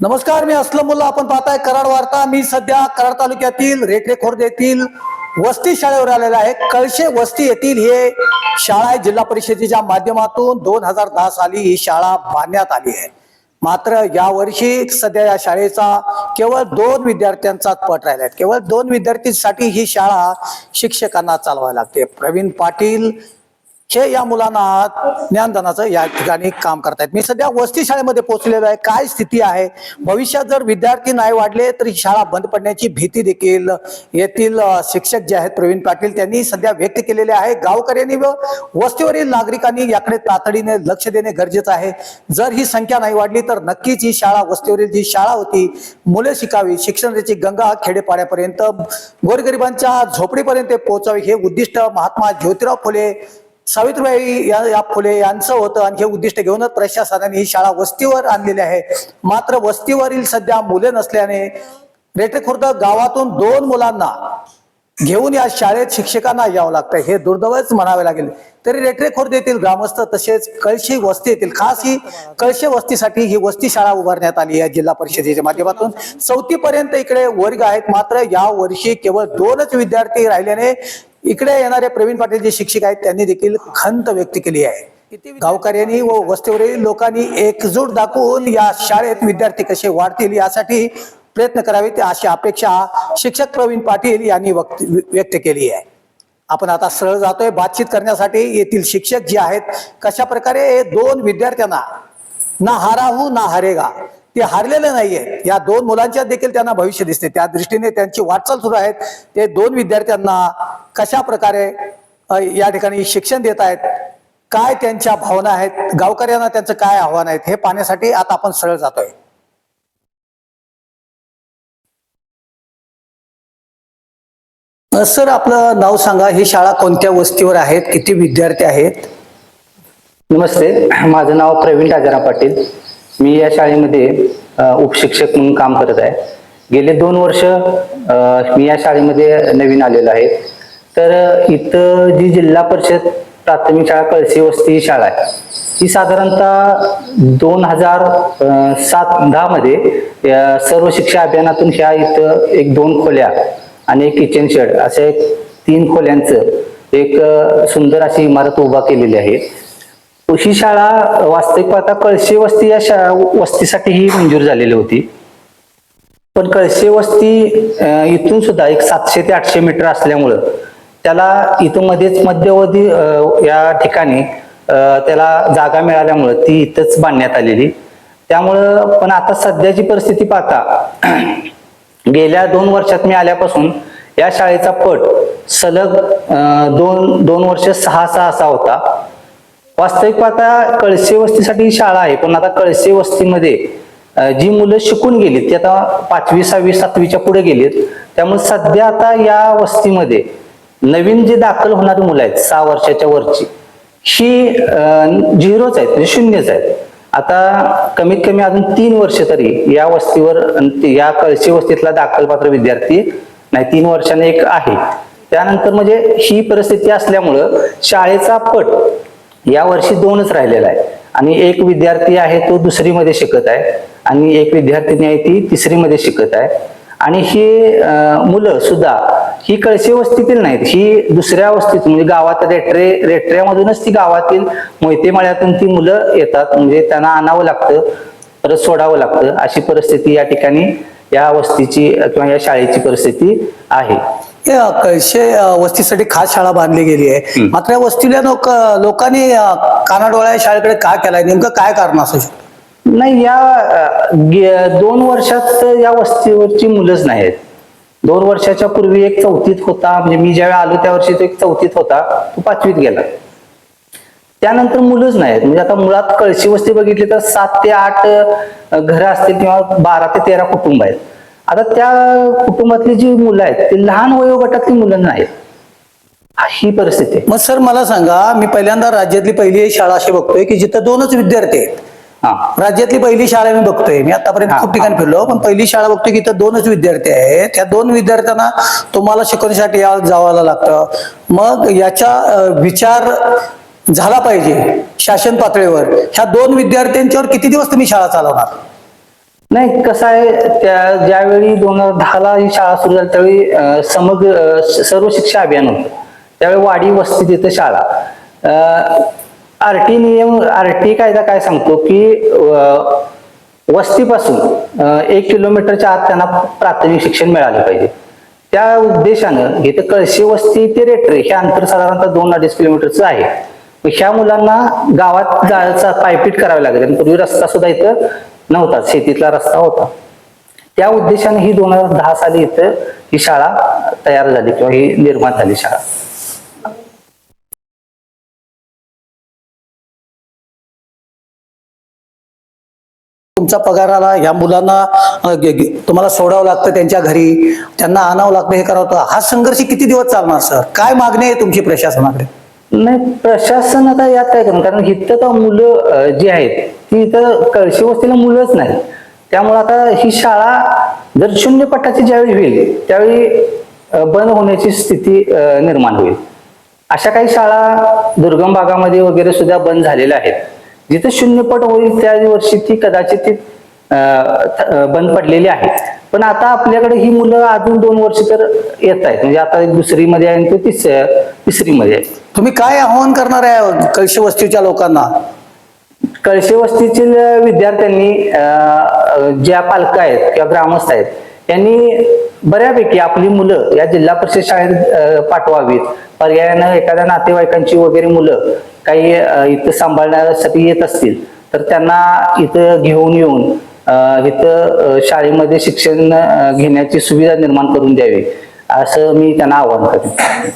नमस्कार मी असलमुल्ला आपण पाहताय कराड वार्ता. मी सध्या कराड तालुक्यातील रेखरे खोर्द येथील वस्ती शाळेवर आलेला आहे. कळशे वस्ती येथील हे शाळा आहे. जिल्हा परिषदेच्या माध्यमातून दोन हजार दहा साली ही शाळा बांधण्यात आली आहे. मात्र यावर्षी सध्या या शाळेचा केवळ दोन विद्यार्थ्यांचाच पट राहिला आहे. केवळ दोन विद्यार्थ्यांसाठी ही शाळा शिक्षकांना चालवायला लागते. प्रवीण पाटील हे या मुलांना ज्ञानदानाचं या ठिकाणी काम करतायत. मी सध्या वस्ती शाळेमध्ये पोहोचलेलो आहे. काय स्थिती आहे? भविष्यात जर विद्यार्थी नाही वाढले तर शाळा बंद पडण्याची भीती देखील येथील शिक्षक जे आहेत प्रवीण पाटील त्यांनी सध्या व्यक्त केलेले आहे. गावकऱ्यांनी व वस्तीवरील नागरिकांनी याकडे तातडीने लक्ष देणे गरजेचं आहे. जर ही संख्या नाही वाढली तर नक्कीच ही शाळा वस्तीवरील जी शाळा होती मुले शिकावी शिक्षणाची गंगा खेडेपाड्यापर्यंत गोरगरिबांच्या झोपडीपर्यंत पोहोचावी हे उद्दिष्ट महात्मा ज्योतिराव फुले सावित्रीबाई या या फुले यांचं होतं आणि हे उद्दिष्ट घेऊनच प्रशासनाने ही शाळा वस्तीवर आणलेली आहे. मात्र वस्तीवरील सध्या मुले नसल्याने रेटेखुर्द गावातून दोन मुलांना घेऊन या शाळेत शिक्षकांना यावं लागतं हे दुर्दैवच म्हणावे लागेल. तरी रेटरेखोर्द येथील ग्रामस्थ तसेच कळशी वस्ती येथील खास ही कळशे वस्तीसाठी ही वस्ती शाळा उभारण्यात आली आहे जिल्हा परिषदेच्या माध्यमातून. चौथी पर्यंत इकडे वर्ग आहेत. मात्र या वर्षी केवळ दोनच विद्यार्थी राहिल्याने इकडे येणारे प्रवीण पाटील जे शिक्षक आहेत त्यांनी देखील खंत व्यक्त केली आहे. गावकऱ्यांनी व वस्तीवरील लोकांनी एकजूट दाखवून या शाळेत विद्यार्थी कसे वाढतील यासाठी प्रयत्न करावेत अशी अपेक्षा शिक्षक प्रवीण पाटील यांनी व्यक्त केली आहे. आपण आता सरळ जातोय बातचीत करण्यासाठी येथील शिक्षक जे आहेत कशा प्रकारे दोन विद्यार्थ्यांना ना हाराहू ना हरेगा ते हारलेले नाहीये. या दोन मुलांच्या देखील त्यांना भविष्य दिसते. त्या दृष्टीने त्यांची वाटचाल सुरू आहेत. ते दोन विद्यार्थ्यांना कशा प्रकारे या ठिकाणी शिक्षण देत आहेत काय त्यांच्या भावना आहेत गावकऱ्यांना त्यांचं काय आव्हान आहेत हे पाहण्यासाठी आता आपण सरळ जातोय. सर आपलं नाव सांगा ही शाळा कोणत्या वस्तीवर आहेत किती विद्यार्थी आहेत? नमस्ते माझं नाव प्रवीण राजाराम पाटील. मी या शाळेमध्ये उपशिक्षक म्हणून काम करत आहे. गेले दोन वर्ष मी या शाळेमध्ये नवीन आलेलो आहे. तर इथं जी जिल्हा परिषद प्राथमिक शाळा कळशी वस्ती ही शाळा आहे. ही साधारणतः दोन हजार सात दहा मध्ये या सर्व शिक्षा अभियानातून ह्या इथं एक दोन खोल्या आणि एक किचन शेड अशा एक तीन खोल्यांचं एक सुंदर अशी इमारत उभा केलेली आहे. ही शाळा वास्तविक पाहता कळशी वस्ती या शा वस्तीसाठी ही मंजूर झालेली होती. पण कळशी वस्ती इथून सुद्धा एक सातशे ते आठशे मीटर असल्यामुळं त्याला इथं मध्येच मध्यवधी या ठिकाणी त्याला जागा मिळाल्यामुळं ती इथंच बांधण्यात आलेली. त्यामुळं पण आता सध्याची परिस्थिती पाहता गेल्या दोन वर्षात मी आल्यापासून या शाळेचा पट सलग दोन दोन वर्ष सहा सहा असा होता. वास्तविक पाहता कळसे वस्तीसाठी ही शाळा आहे पण आता कळसे वस्तीमध्ये जी मुलं शिकून गेलीत ती आता पाचवी सहावी सातवीच्या पुढे गेलीत. त्यामुळे सध्या आता या वस्तीमध्ये नवीन जे दाखल होणारी मुलं आहेत सहा वर्षाच्या वरची ही झिरोच आहेत म्हणजे शून्यच आहेत. आता कमीत कमी अजून तीन वर्ष तरी या वस्तीवर या कळशी वस्तीतला दाखलपात्र विद्यार्थी नाही तीन वर्षाने एक आहे. त्यानंतर म्हणजे ही परिस्थिती असल्यामुळं शाळेचा पट या वर्षी दोनच राहिलेला आहे. आणि एक विद्यार्थी आहे तो दुसरीमध्ये शिकत आहे. आणि एक विद्यार्थिनी आहे ती तिसरीमध्ये शिकत आहे. आणि ही मुलं सुद्धा ही कळशी वस्तीतील नाहीत. ही दुसऱ्या वस्तीत म्हणजे गावात रेटरे रेटऱ्यामधूनच ती गावातील मोहिते माळ्यातून ती मुलं येतात. म्हणजे त्यांना आणावं लागतं परत सोडावं लागतं. अशी परिस्थिती या ठिकाणी या वस्तीची किंवा या शाळेची परिस्थिती आहे. कळशे वस्तीसाठी खास शाळा बांधली गेली आहे. मात्र या वस्तीला लोक लोकांनी कानाडोळ्या या शाळेकडे काय केलाय? नेमकं काय कारण असू शकतं? नाही या गे- दोन वर्षात या वस्तीवरची मुलंच नाहीत दोन वर्षाच्या पूर्वी एक चौथीत होता म्हणजे मी ज्यावेळी आलो त्या वर्षी तो एक चौथीत होता तो पाचवीत गेला. त्यानंतर मुलंच नाहीत म्हणजे आता मुळात कळशी वस्ती बघितली तर सात ते आठ घरं असतील किंवा बारा ते तेरा कुटुंब आहेत. आता त्या कुटुंबातली जी मुलं आहेत ती लहान वयोगटातली मुलं नाहीत ही परिस्थिती मग सर मला सांगा मी पहिल्यांदा राज्यातली पहिली शाळा अशी बघतोय की जिथं दोनच विद्यार्थी आहेत. राज्यातली पहिली शाळा मी बघतोय. मी आतापर्यंत खूप ठिकाणी फिरलो पण पहिली शाळा बघतोय की इथं दोनच विद्यार्थी आहेत. त्या दोन विद्यार्थ्यांना तुम्हाला शिकवण्यासाठी या जावं लागतं. मग याचा विचार झाला पाहिजे शासन पातळीवर. ह्या दोन विद्यार्थ्यांच्यावर किती दिवस तुम्ही शाळा चालवणार? नाही कसं आहे त्या ज्यावेळी दोन हजार दहाला ही शाळा सुरू झाली त्यावेळी समग्र सर्व शिक्षा अभियान होतं. त्यावेळी वाडी वस्ती तिथं शाळा. आर टी नियम आर टी कायदा काय सांगतो की वस्तीपासून एक किलोमीटरच्या आत त्यांना प्राथमिक शिक्षण मिळालं पाहिजे. त्या उद्देशानं इथं कळशी वस्ती ते रेटरे हे अंतर साधारणतः दोन अडीच किलोमीटरचं आहे. ह्या मुलांना गावात जायचा पायपीट करावी लागेल. आणि पूर्वी रस्ता सुद्धा इथं नव्हता शेतीतला रस्ता होता. त्या उद्देशाने ही दोन हजार दहा साली इथं ही शाळा तयार झाली किंवा ही निर्माण झाली शाळा. तुमचा पगाराला ह्या मुलांना गे- तुम्हाला सोडावं लागतं त्यांच्या घरी त्यांना आणावं लागतं हे करावं लागतं. हा संघर्ष किती दिवस चालणार सर? काय मागणी आहे तुमची प्रशासनाकडे? नाही प्रशासन आता यात काय करणार कारण इथं तर मुलं जी आहेत ती इथं कळशी वस्तीला मुलंच नाही. त्यामुळे आता ही शाळा जर शून्य पट्टाची ज्यावेळी होईल त्यावेळी बंद होण्याची स्थिती निर्माण होईल. अशा काही शाळा दुर्गम भागामध्ये वगैरे सुद्धा बंद झालेल्या आहेत. जिथे शून्य पट होईल त्या वर्षी ती कदाचित ती बंद पडलेली आहे. पण आता आपल्याकडे ही मुलं अजून दोन वर्ष तर येत आहेत. म्हणजे आता दुसरी मध्ये आहे आणि ते तिस तिसरी मध्ये आहे. तुम्ही काय आव्हान करणार आहे कळशी वस्तीच्या लोकांना? कळशे वस्तीतील विद्यार्थ्यांनी ज्या पालक आहेत किंवा ग्रामस्थ आहेत त्यांनी बऱ्यापैकी आपली मुलं या जिल्हा परिषद शाळेत पाठवावीत. पर्यायानं एखाद्या नातेवाईकांची वगैरे मुलं काही इथं सांभाळण्यासाठी येत असतील तर त्यांना इथं घेऊन येऊन इथं शाळेमध्ये शिक्षण घेण्याची सुविधा निर्माण करून द्यावी. असं मी त्यांना आवाहन करेन.